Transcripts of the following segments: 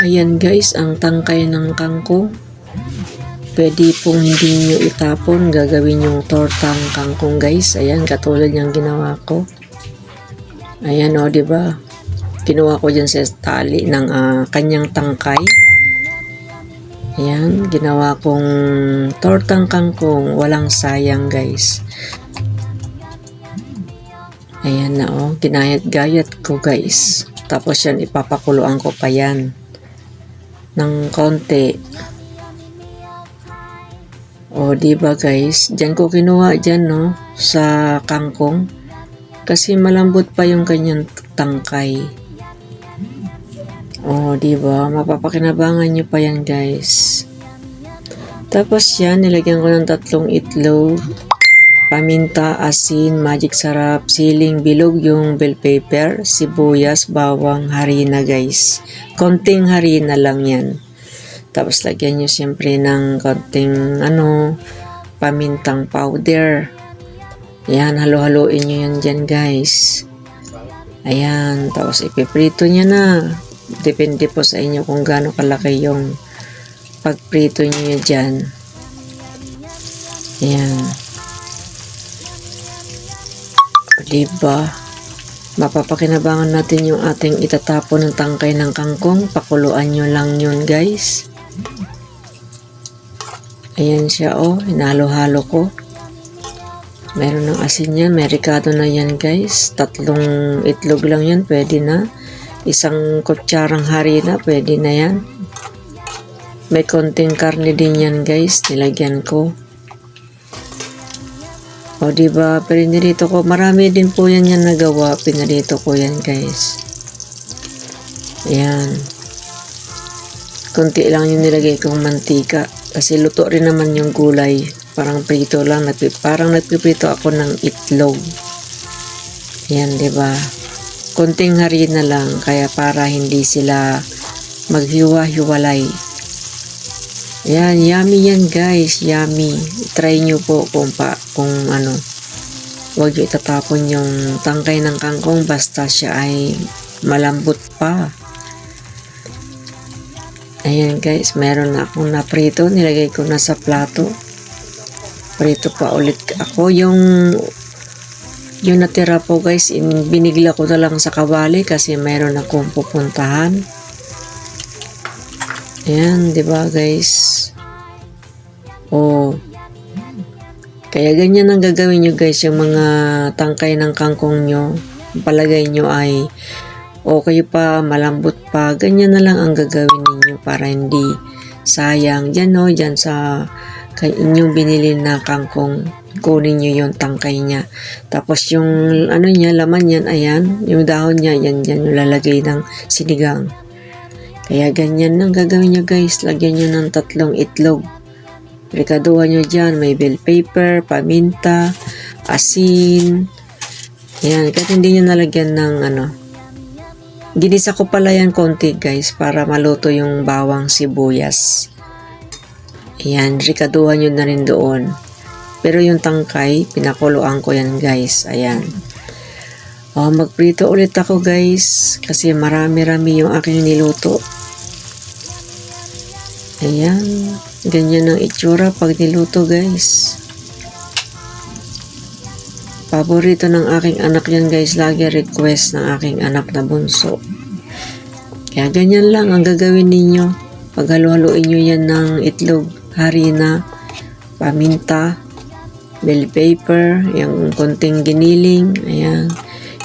Ayan guys, ang tangkay ng kangkong. Pwede pong hindi nyo itapon, gagawin yung tortang kangkong guys. Ayan, katulad yung ginawa ko. Ayan o, di ba? Kinuha ko dyan sa tali ng ah, kanyang tangkay. Ayan, ginawa kong tortang kangkong. Walang sayang guys. Ayan na oh, ginayat-gayat ko guys. Tapos yan, ipapakuluan ko pa yan ng konti. O, di ba guys? Diyan ko kinuha dyan, no? Sa kangkong. Kasi malambot pa yung kanyang tangkay. O, di ba? Mapapakinabangan nyo pa yan, guys. Tapos yan, nilagyan ko ng tatlong itlog. Paminta, asin, magic sarap, siling, bilog yung bell pepper, sibuyas, bawang, harina guys. Konting harina lang yan. Tapos lagyan nyo siyempre ng konting ano, pamintang powder. Ayan, halo-haloin nyo yan dyan guys. Ayan, tapos ipiprito nyo na. Depende po sa inyo kung gaano kalaki yung pagprito nyo dyan. Ayan. Diba? Mapapakinabangan natin yung ating itatapon ng tangkay ng kangkong. Pakuluan nyo lang yun, guys. Ayan siya, oh. Hinalo-halo ko. Meron ng asin yan. May na yan, guys. Tatlong itlog lang yan. Pwede na. Isang kutsarang harina. Pwede na yan. May konting karne din yan, guys. Nilagyan ko. O, di ba? Pinarito ko. Marami din po yan yan nagawa. Pinarito ko yan, guys. Ayan. Kunti lang yung nilagay kong mantika. Kasi luto rin naman yung gulay. Parang prito lang. Nagpi, parang nagpiprito ako ng itlog. Ayan, di ba? Kunting harina lang. Kaya para hindi sila maghiwa-hiwalay. Yan, yummy yan guys, yummy. Try nyo po kung pa, kung ano. Huwag nyo itatapon yung tangkay ng kangkong basta siya ay malambot pa. Ayan guys, meron na akong naprito. Nilagay ko na sa plato. Prito pa ulit ako. Yung yung natira po guys, in- binigla ko na lang sa kawali kasi meron akong pupuntahan. Ayan, di ba guys? Oh. Kaya ganyan ang gagawin nyo guys, yung mga tangkay ng kangkong nyo. Palagay nyo ay okay pa, malambot pa. Ganyan na lang ang gagawin ninyo para hindi sayang. Diyan no, dyan sa kay inyong binili na kangkong kunin nyo yung tangkay niya. Tapos yung ano niya, laman yan, ayan, yung dahon niya, yan, yan, yung lalagay ng sinigang. Kaya ganyan lang gagawin nyo guys. Lagyan nyo ng tatlong itlog. Rekaduhan nyo dyan. May bell pepper, paminta, asin. Ayan. Kahit hindi nyo nalagyan ng ano. Ginisa ko pala yan konti guys para maluto yung bawang sibuyas. Ayan. Rekaduhan nyo na rin doon. Pero yung tangkay, pinakuluan ko yan guys. Ayan. Oh, magprito ulit ako guys kasi marami-rami yung aking niluto. Ayan, ganyan ang itsura pag niluto guys. Paborito ng aking anak yan guys, lagi request ng aking anak na bunso. Kaya ganyan lang ang gagawin ninyo. Paghalo-haloin nyo yan ng itlog, harina, paminta, bell pepper, yung konting giniling, ayan.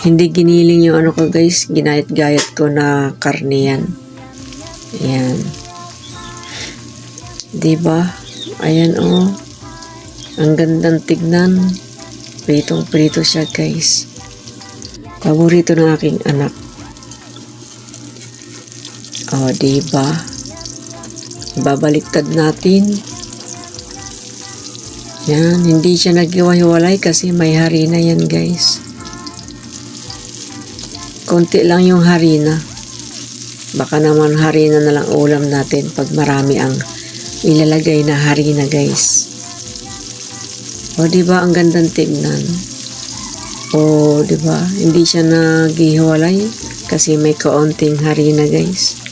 Hindi giniling yung ano ko guys, ginayat-gayat ko na karne yan. Ayan. Diba? Ayan oh. Ang gandang tignan. Pritong-prito siya guys. Paborito ng aking anak. Oh, diba? Babaliktad natin. Yan, hindi siya naghiwa-hiwalay kasi may harina yan guys. Konti lang yung harina. Baka naman harina na lang ulam natin pag marami ang ilalagay na harina guys. O di ba ang gandang tignan? O di ba hindi siya naghihiwalay kasi may kaunting harina guys.